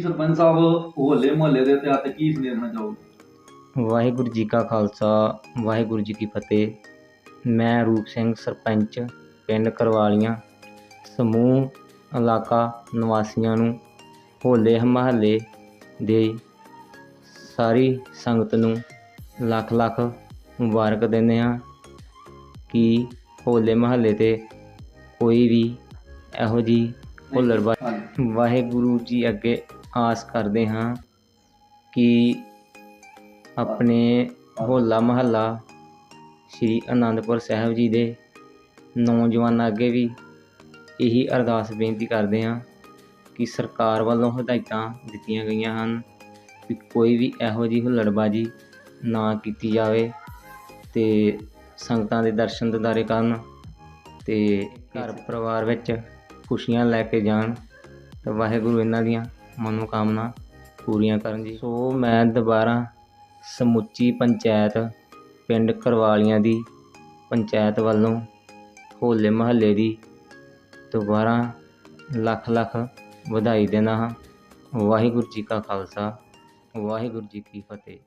ਸਰਪੰਚ ਸਾਹਿਬ ਹੋਲੇ ਮੁਹੱਲੇ ਦੇ ਤਹਿਤ ਕੀ ਦੇਣਾ ਚਾਹੋਗੇ? ਵਾਹਿਗੁਰੂ ਜੀ ਕਾ ਖਾਲਸਾ ਵਾਹਿਗੁਰੂ ਜੀ ਕੀ ਫਤਿਹ। ਮੈਂ ਰੂਪ ਸਿੰਘ ਸਰਪੰਚ ਪਿੰਡ ਕਰਵਾਲੀਆਂ ਸਮੂਹ ਇਲਾਕਾ ਨਿਵਾਸੀਆਂ ਨੂੰ ਹੋਲੇ ਮਹੱਲੇ ਦੇ ਸਾਰੀ ਸੰਗਤ ਨੂੰ ਲੱਖ ਲੱਖ ਮੁਬਾਰਕ ਦਿੰਦੇ ਹਾਂ ਕਿ ਹੋਲੇ ਮਹੱਲੇ ਤੇ ਕੋਈ ਵੀ ਇਹੋ ਜੀ ਹੁੱਲੜਬਾਜ਼ੀ ਵਾਹਿਗੁਰੂ ਜੀ ਅੱਗੇ ਆਸ ਕਰਦੇ ਹਾਂ ਕਿ ਆਪਣੇ ਹੋਲਾ ਮਹੱਲਾ ਸ੍ਰੀ ਅਨੰਦਪੁਰ ਸਾਹਿਬ ਜੀ ਦੇ ਨੌਜਵਾਨਾਂ ਅੱਗੇ ਵੀ ਇਹੀ ਅਰਦਾਸ ਬੇਨਤੀ ਕਰਦੇ ਹਾਂ ਕਿ ਸਰਕਾਰ ਵੱਲੋਂ ਹਦਾਇਤਾਂ ਦਿੱਤੀਆਂ ਗਈਆਂ ਹਨ ਕਿ ਕੋਈ ਵੀ ਇਹੋ ਜਿਹੀ ਹੁੱਲੜਬਾਜੀ ਨਾ ਕੀਤੀ ਜਾਵੇ ਤੇ ਸੰਗਤਾਂ ਦੇ ਦਰਸ਼ਨ ਦਿਦਾਰੇ ਕਰਨ ਤੇ ਘਰ ਪਰਿਵਾਰ ਵਿੱਚ ਖੁਸ਼ੀਆਂ ਲੈ ਕੇ ਜਾਣ ਤੇ ਵਾਹਿਗੁਰੂ ਇਹਨਾਂ ਦੀਆਂ ਮਨੋਕਾਮਨਾ ਪੂਰੀਆਂ ਕਰਨ ਜੀ। ਸੋ ਮੈਂ ਦੁਬਾਰਾ ਸਮੁੱਚੀ ਪੰਚਾਇਤ ਪਿੰਡ ਕਰਵਾਲੀਆਂ ਦੀ ਪੰਚਾਇਤ ਵੱਲੋਂ ਹੋਲੇ ਮਹੱਲੇ ਦੀ ਦੁਬਾਰਾ ਲੱਖ ਲੱਖ ਵਧਾਈ ਦਿੰਦਾ ਹਾਂ। ਵਾਹਿਗੁਰੂ ਜੀ ਕਾ ਖਾਲਸਾ, ਵਾਹਿਗੁਰੂ ਜੀ ਕੀ ਫਤਿਹ।